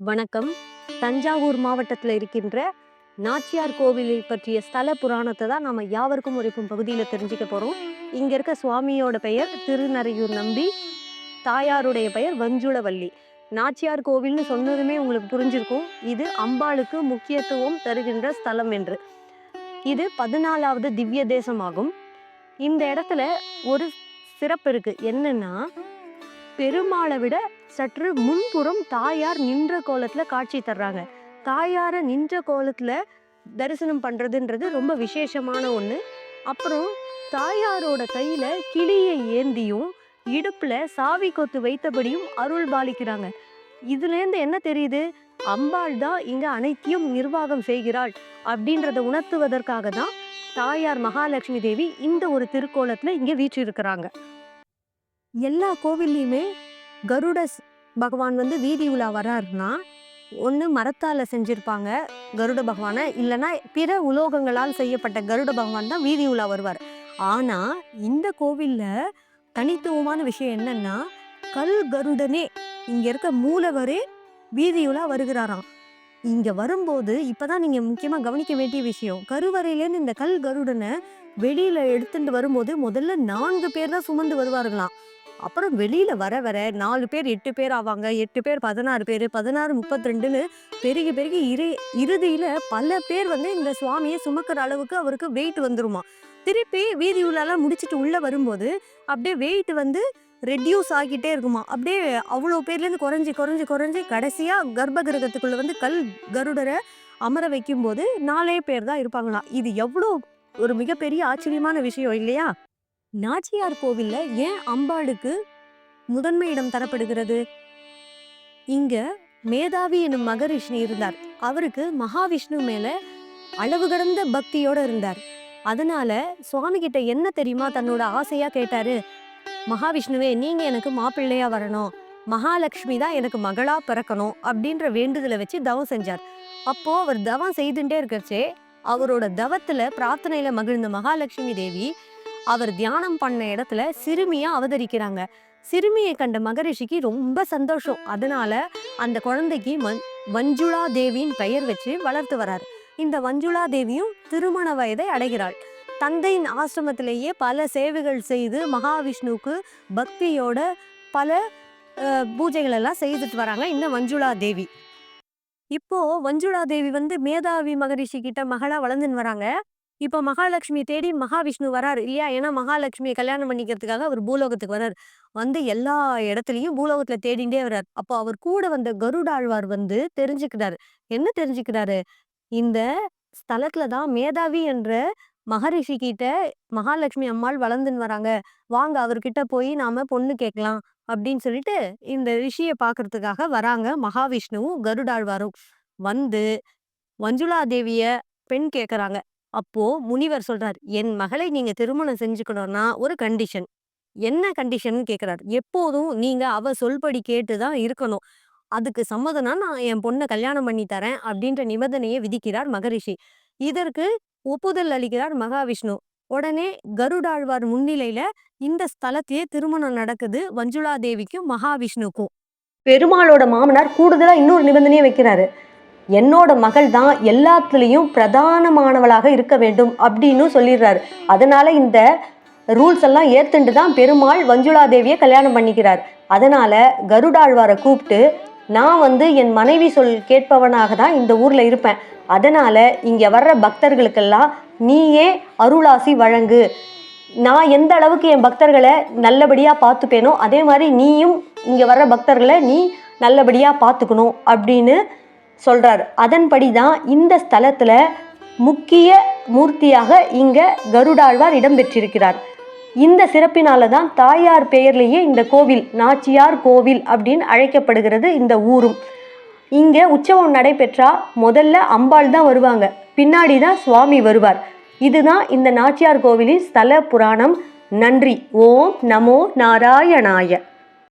வணக்கம். தஞ்சாவூர் மாவட்டத்தில் இருக்கின்ற நாச்சியார் கோவிலை பற்றிய ஸ்தல புராணத்தை தான் நம்ம யாவருக்கும் உரைக்கும் பகுதியில் தெரிஞ்சுக்க போகிறோம் இங்கே இருக்க சுவாமியோட பெயர் திருநறையூர் நம்பி தாயாருடைய பெயர் வஞ்சுளவள்ளி நாச்சியார் கோவில்னு சொன்னதுமே உங்களுக்கு புரிஞ்சிருக்கும். இது அம்பாளுக்கு முக்கியத்துவம் தருகின்ற ஸ்தலம் என்று. இது பதினாலாவது திவ்ய தேசமாகும். இந்த இடத்துல ஒரு சிறப்பு இருக்குது என்னென்னா பெருமாளை விட சற்று முன்புறம் தாயார் நின்ற கோலத்துல காட்சி தர்றாங்க. தாயாரை நின்ற கோலத்துல தரிசனம் பண்றதுன்றது ரொம்ப விசேஷமான ஒண்ணு. அப்புறம் தாயாரோட கையில கிளியை ஏந்தியும் இடுப்புல சாவி கொத்து வைத்தபடியும் அருள் பாலிக்கிறாங்க. இதுல இருந்து என்ன தெரியுது? அம்பாள் தான் இங்க அனைத்தையும் நிர்வாகம் செய்கிறாள் அப்படின்றத உணர்த்துவதற்காக தான் தாயார் மகாலட்சுமி தேவி இந்த ஒரு திருக்கோலத்துல இங்க வீற்றிருக்கிறாங்க. எல்லா கோவில்லையுமே கருட பகவான் வந்து வீதி உலா வராருன்னா ஒன்று மரத்தால் செஞ்சுருப்பாங்க கருட பகவானை இல்லைன்னா பிற உலோகங்களால் செய்யப்பட்ட கருட பகவான் தான் வீதி உலா வருவார். ஆனால் இந்த கோவிலில் தனித்துவமான விஷயம் என்னன்னா கல் கருடனே இங்கே இருக்க மூலவரே வீதி உலா வருகிறாராம். இங்கே வரும்போது இப்போ தான் நீங்கள் முக்கியமாக கவனிக்க வேண்டிய விஷயம் கருவறையிலேருந்து இந்த கல் கருடனை வெளியில் எடுத்துட்டு வரும்போது முதல்ல நான்கு பேர் தான் சுமந்து வருவார்களாம். அப்புறம் வெளியில் வர வர நாலு பேர் எட்டு பேர் ஆவாங்க. எட்டு பேர் பதினாறு பேர். பதினாறு முப்பத்தி ரெண்டுன்னு பெருகி பெருகி இறு இறுதியில் பல பேர் வந்து இந்த சுவாமியை சுமக்கிற அளவுக்கு அவருக்கு வெயிட் வந்துருமா. திருப்பி வீதி உள்ளாலாம் முடிச்சுட்டு உள்ளே வரும்போது அப்படியே வெயிட் வந்து ரெடியூஸ் ஆகிட்டே இருக்குமா. அப்படியே அவ்வளோ பேர்லேருந்து குறைஞ்சி குறைஞ்சி குறைஞ்சி கடைசியாக கர்ப்ப கிரகத்துக்குள்ளே வந்து கல் கருடரை அமர வைக்கும்போது நாலே பேர் தான் இருப்பாங்களாம் இது எவ்வளோ ஒரு மிகப்பெரிய ஆச்சரியமான விஷயம் இல்லையா? நாச்சியார் கோவில்ல ஏன் அம்பாளுக்கு முதன்மை இடம் தரப்படுகிறது? இங்க மேதாவி எனும் மகரிஷ்ணி இருந்தார். அவருக்கு மகாவிஷ்ணு மேல அளவு கடந்த பக்தியோட இருந்தார். அதனால சுவாமி கிட்ட என்ன தெரியுமா தன்னோட ஆசையா கேட்டாரு? மகாவிஷ்ணுவே நீங்க எனக்கு மாப்பிள்ளையா வரணும். மகாலட்சுமி தான் எனக்கு மகளா பிறக்கணும் அப்படின்ற வேண்டுதலை வச்சு தவம் செஞ்சார். அப்போ அவர் தவம் செய்துட்டே இருக்கச்சே அவரோட தவத்துல பிரார்த்தனையில மகிழ்ந்த மகாலட்சுமி தேவி அவர் தியானம் பண்ண இடத்துல சிறுமியா அவதரிக்கிறாங்க. சிறுமியை கண்ட மகரிஷிக்கு ரொம்ப சந்தோஷம். அதனால அந்த குழந்தைக்கு மஞ் வஞ்சுளா தேவியின் பெயர் வச்சு வளர்த்து வரார் இந்த வஞ்சுளா தேவியும் திருமண வயதை அடைகிறாள். தந்தையின் ஆசிரமத்திலேயே பல சேவைகள் செய்து மகாவிஷ்ணுவுக்கு பக்தியோட பல பூஜைகள் எல்லாம் செய்துட்டு வராங்க இந்த வஞ்சுளா தேவி. இப்போ வஞ்சுளா தேவி வந்து மேதாவி மகரிஷி கிட்ட மகளா வளர்ந்துன்னு வராங்க. இப்போ மகாலட்சுமி தேடி மகாவிஷ்ணு வராரு இல்லையா? ஏன்னா மகாலட்சுமியை கல்யாணம் பண்ணிக்கிறதுக்காக அவர் பூலோகத்துக்கு வர்றார் வந்து எல்லா இடத்துலையும் பூலோகத்துல தேடிண்டே வர்றார் அப்போ அவர் கூட வந்த கருடாழ்வார் வந்து தெரிஞ்சுக்கிறாரு என்ன தெரிஞ்சுக்கிறாரு இந்த ஸ்தலத்துல தான் மேதாவி என்ற மகரிஷி கிட்ட மகாலட்சுமி அம்மாள் வளர்ந்துன்னு வராங்க. வாங்க அவர்கிட்ட போய் நாம பொண்ணு கேட்கலாம் அப்படின்னு சொல்லிட்டு இந்த ரிஷியை பார்க்கறதுக்காக வராங்க மகாவிஷ்ணுவும் கருடாழ்வாரும். வந்து வஞ்சுளா தேவிய பெண் கேட்கறாங்க அப்போ முனிவர் சொல்றார் என் மகளை நீங்க திருமணம் செஞ்சுக்கணும்னா ஒரு கண்டிஷன் என்ன கண்டிஷன் கேட்கிறார் எப்போதும் நீங்க அவ சொல்படி கேட்டுதான் இருக்கணும். அதுக்கு சம்மதம்னா நான் என் பொண்ணை கல்யாணம் பண்ணி தரேன் அப்படின்ற நிபந்தனையை விதிக்கிறார் மகரிஷி. இதற்கு ஒப்புதல் அளிக்கிறார் மகாவிஷ்ணு. உடனே கருடாழ்வார் முன்னிலையில இந்த ஸ்தலத்திலே திருமணம் நடக்குது வஞ்சுளா தேவிக்கும் மகாவிஷ்ணுக்கும். பெருமாளோட மாமனார் கூடுதலா இன்னொரு நிபந்தனையை வைக்கிறாரு. என்னோட மகள் தான் எல்லாத்துலேயும் பிரதானமானவளாக இருக்க வேண்டும் அப்படின்னு சொல்லிடுறாரு. அதனால இந்த ரூல்ஸ் எல்லாம் ஏத்துண்டு தான் பெருமாள் வஞ்சுளாதேவியை கல்யாணம் பண்ணிக்கிறார். அதனால கருடாழ்வாரை கூப்பிட்டு நான் வந்து என் மனைவி சொல் கேட்பவனாக தான் இந்த ஊரில் இருப்பேன். அதனால இங்கே வர்ற பக்தர்களுக்கெல்லாம் நீயே அருளாசி வழங்கு. நான் எந்த அளவுக்கு என் பக்தர்களை நல்லபடியாக பார்த்துப்பேனோ அதே மாதிரி நீயும் இங்கே வர்ற பக்தர்களை நீ நல்லபடியாக பார்த்துக்கணும் அப்படின்னு சொல்கிறார் அதன்படி தான் இந்த ஸ்தலத்தில் முக்கிய மூர்த்தியாக இங்கே கருடாழ்வார் இடம்பெற்றிருக்கிறார். இந்த சிறப்பினால தான் தாயார் பெயர்லேயே இந்த கோவில் நாச்சியார் கோவில் அப்படின்னு அழைக்கப்படுகிறது இந்த ஊரும். இங்கே உற்சவம் நடைபெற்றா முதல்ல அம்பாள் தான் வருவாங்க. பின்னாடி தான் சுவாமி வருவார். இதுதான் இந்த நாச்சியார் கோவிலின் ஸ்தல புராணம். நன்றி. ஓம் நமோ நாராயணாய.